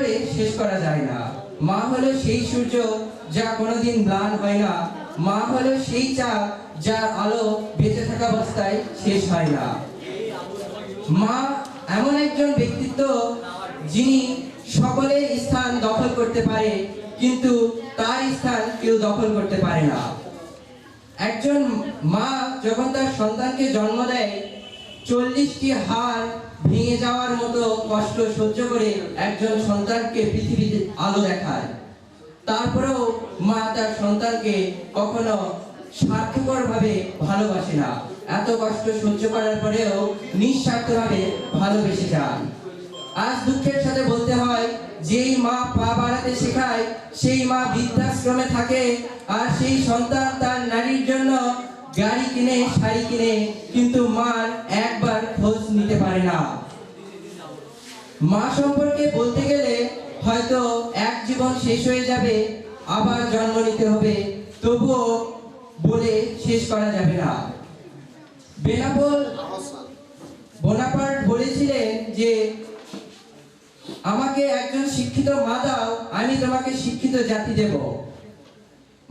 করে শেষ করা যায় না। মা হলো সেই সূর্য যা কোনোদিন ম্লান হয় না। মা হলো সেই চাপ যার আলো বেঁচে থাকা অবস্থায় শেষ হয় না। মা এমন একজন ব্যক্তিত্ব যিনি সকলের স্থান দখল করতে পারে, কিন্তু তার স্থান কেউ দখল করতে পারে না। একজন মা যখন তার সন্তানকে জন্ম দেয় চল্লিশটি হার ভেঙে যাওয়ার মতো কষ্ট সহ্য করে একজন সন্তানকে পৃথিবীতে আলো দেখায়। তারপরেও মা তার সন্তানকে কখনো স্বার্থপরভাবে ভালোবাসে না। এত কষ্ট সহ্য করার পরেও নিঃস্বার্থভাবে ভালোবেসে যান। আজ দুঃখের সাথে বলতে হয়, যেই মা পা বাড়াতে শেখায়, সেই মা বৃদ্ধাশ্রমে থাকে আর সেই সন্তান তার নারীর জন্য গাড়ি কিনে, শাড়ি কিনে, কিন্তু মার একবার খোঁজ নিতে পারে না। মা সম্পর্কে বলতে গেলে হয়তো এক জীবন শেষ হয়ে যাবে, আবার জন্ম নিতে হবে, তবুও বলে শেষ করা যাবে না। বেনাপোল বোনাপার্ট বলেছিলেন যে, আমাকে একজন শিক্ষিত মা দাও, আমি তোমাকে শিক্ষিত জাতি দেব।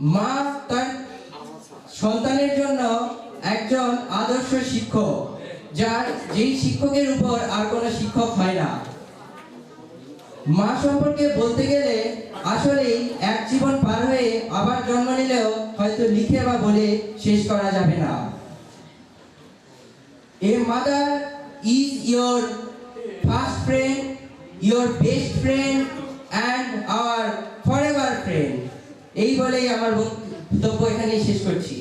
মা তার একজন আদর্শ শিক্ষক যার যেই শিক্ষকের উপর আর কোনো শিক্ষক হয় না। মা সম্পর্কে বলতে গেলে আসলেই এক জীবন পার হয়ে আবার জন্ম নিলেও হয়তো লিখে বা বলে শেষ করা যাবে না। A mother is your first friend, your best friend, and our forever friend. এই বলেই আমার বক্তব্য এখানেই শেষ করছি।